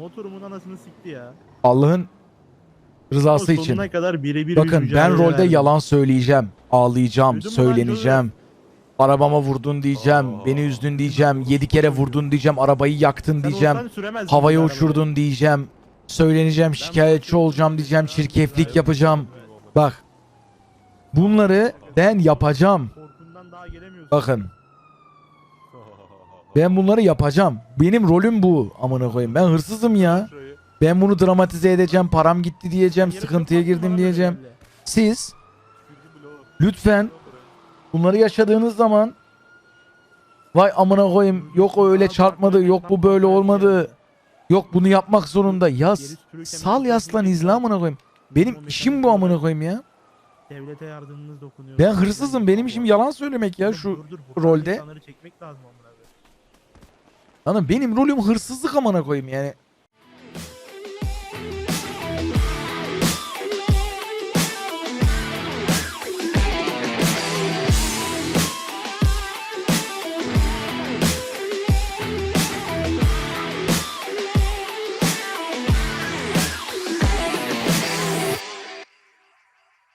Motorumun anasını sikti ya. Allah'ın rızası Ama için. Sonuna kadar birebir bir Bakın ben rolde verdim. yalan söyleyeceğim. Ağlayacağım, Duydun söyleneceğim. Arabama vurdun diyeceğim, beni üzdün diyeceğim, yedi kere vurdun diyeceğim, arabayı yaktın Sen diyeceğim, havaya bu arabayı. uçurdun diyeceğim, söyleneceğim, şikayetçi olacağım diyeceğim, çirkeflik yapacağım. Bak, bunları ben yapacağım. Bakın, ben bunları yapacağım. Benim rolüm bu amına koyayım. Ben hırsızım ya. Ben bunu dramatize edeceğim, param gitti diyeceğim, sıkıntıya girdim diyeceğim. Siz lütfen bunları yaşadığınız zaman vay amına koyayım yok o öyle çarpmadı yok bu böyle olmadı yok bunu yapmak zorunda yaz sal yaslan izle amına koyayım benim işim bu amına koyayım ya Devlete yardımınız dokunuyor. ben hırsızım benim işim yalan söylemek ya şu rolde. insanları çekmek lazım amına koyayım. Hanım benim rolüm hırsızlık amına koyayım yani